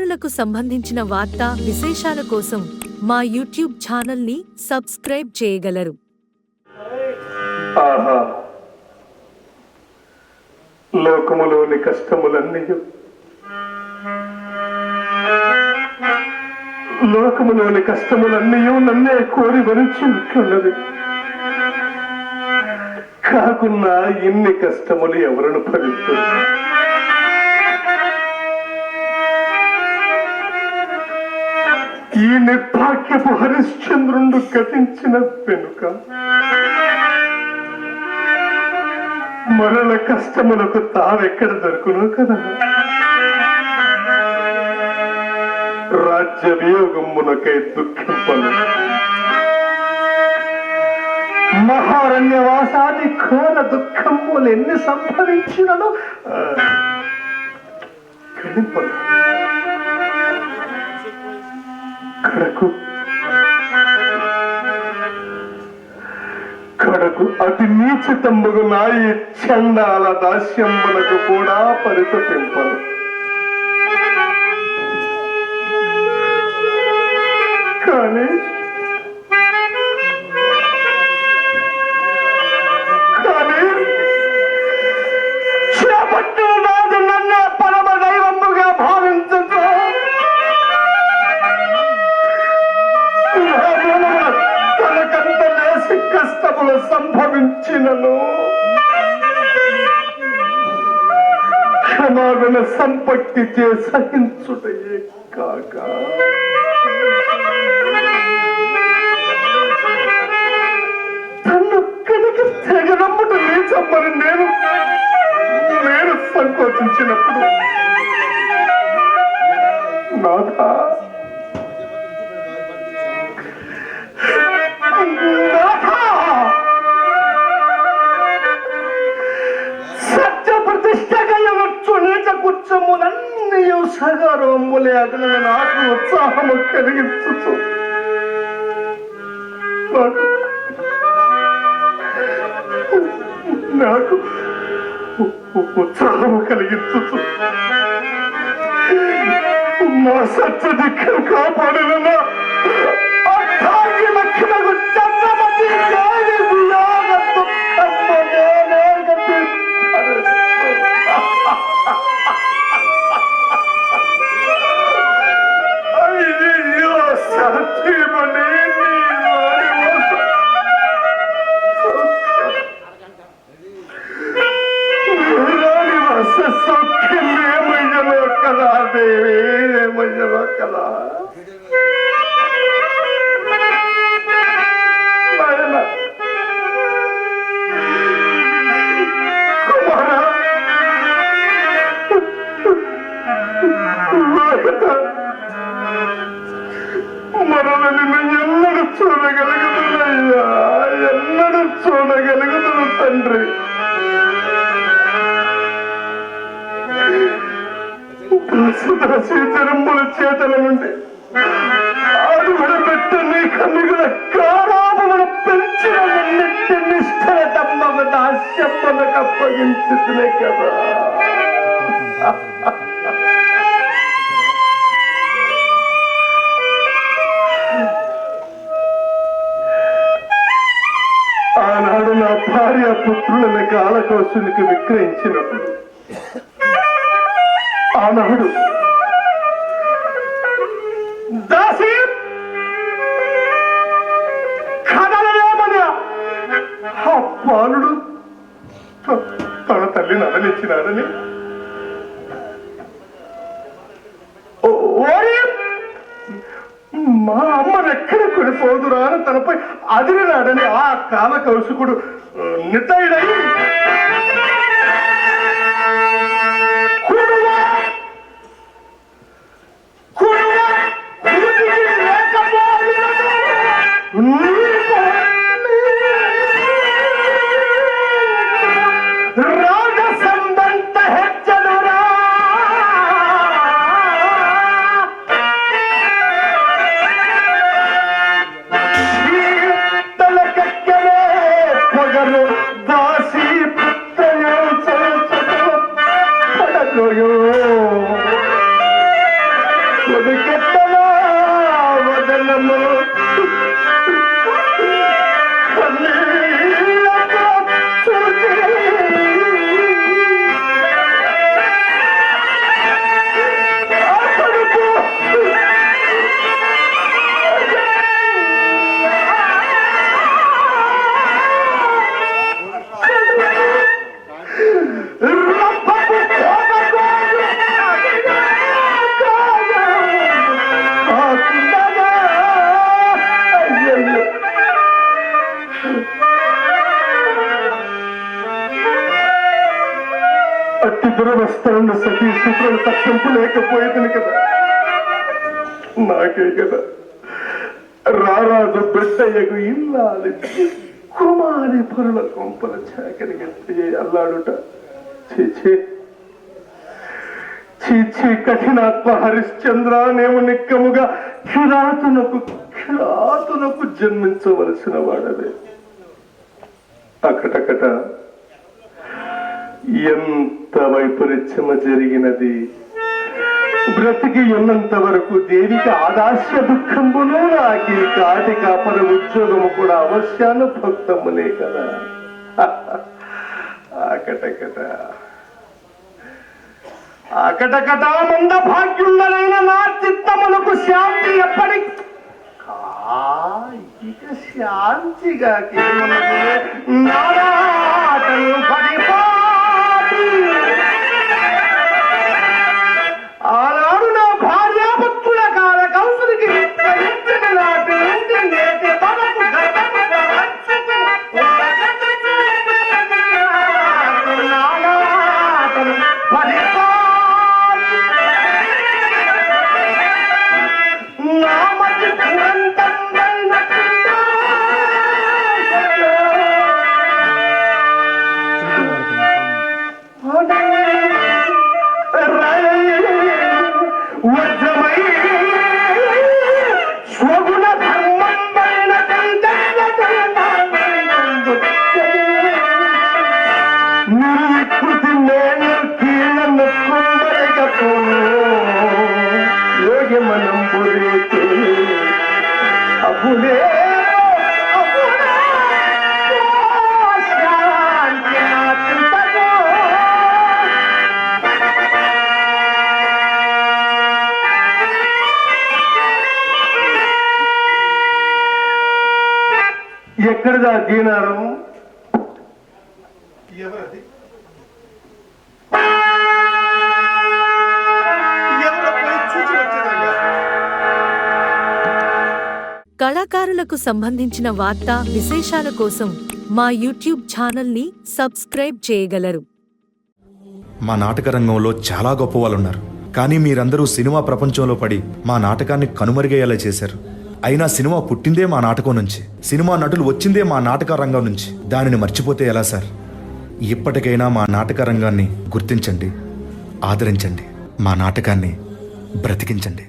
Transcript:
చిన్నారులకు సంబంధించిన వార్తా విశేషాల కోసం మా యూట్యూబ్ ఛానల్ని సబ్స్క్రైబ్ చేయగలరు. లోకములోని కష్టములన్నీ లోకములోని కష్టములన్నీ నన్నే కోరి భరించినట్లున్నది కాకున్నా ఇన్ని కష్టములు ఎవరను భరిస్తుంది ఈ నిర్భాగ్యపు హరిశ్చంద్రుండు గతించిన వెనుక. మరల కష్టములకు తావెక్కడ దొరుకును కదా? రాజ్య వియోగమునకై దుఃఖింపను. మహారణ్యవాసాది ఘోర దుఃఖములు ఎన్ని సంభవించినను? గణింపను కడకు. కడకు అతి నీచితంబుగు నాయి చండాల దాస్యంబులకు కూడా పరితపింపను. కష్టములు సంభవించినను. క్షమాగుణ సంపత్తి చే సహించుటయే కాక. సగరమ్ములే అతను నాకు ఉత్సాహము కలిగించు నాకు ఉత్సాహము కలిగించు నా సత్య దిక్కను కాపాడిన నా తండ్రి దాసుదాసీచరంబుల చేతల నుండి ఆడుగడ పెట్ట నీ కన్నుగుల కారాపమును పెంచిన నిన్నెట్టి నిష్ఠల తమ్మకు దాస్యమ్మకు అప్పగించుతునే కదా పుత్రులను విక్రయించినప్పుడు. ఆనాడు దాసి! కదలలేమని ఆ బాలుడు తన తల్లిని అదలిచ్చినాడని మా అమ్మనెక్కడ కొనిపోదురా అని తనపై అదిరినాడని ఆ కాల కౌశికుడు నితయుడై దురవస్థలను సతీ శుక్రులు తప్పింపు లేకపోయేదని కదా. నాకే కదా. రారాజు బిడ్డయ్యకు ఇల్లాలి. కుమారి పరుల కొంపల చాకరికి అల్లాడుట. ఛీ, చీచి కఠినాత్మ హరిశ్చంద్ర నేను నిక్కముగా కిరాతునకు కిరాతునకు జన్మించవలసిన వాడవే. అక్కటక్కట ఎంత వైపరీత్యమ జరిగినది? బ్రతికి ఉన్నంత వరకు దేవికి ఆదాస్య దుఃఖంబును నాకు ఈ కాటి కాపర ఉద్యోగము కూడా అవశ్యానుభక్తములే కదా. ఆకటకట. ఆకటకట మంద భాగ్యుండలైన నా చిత్తములకు శాంతి ఎప్పటి? ఇక శాంతిగా నారాటలు மயில் ఎక్కడిదా దీనారం? ఎవరది? కళాకారులకు సంబంధించిన వార్తా విశేషాల కోసం మా యూట్యూబ్ ఛానల్ని సబ్స్క్రైబ్ చేయగలరు. మా నాటక రంగంలో చాలా గొప్ప వాళ్ళు ఉన్నారు కానీ మీరందరూ సినిమా ప్రపంచంలో పడి మా నాటకాన్ని కనుమరుగయ్యేలా చేశారు. అయినా సినిమా పుట్టిందే మా నాటకం నుంచి. సినిమా నటులు వచ్చిందే మా నాటక రంగం నుంచి. దానిని మర్చిపోతే ఎలా సార్? ఇప్పటికైనా మా నాటక రంగాన్ని గుర్తించండి ఆదరించండి మా నాటకాన్ని బ్రతికించండి.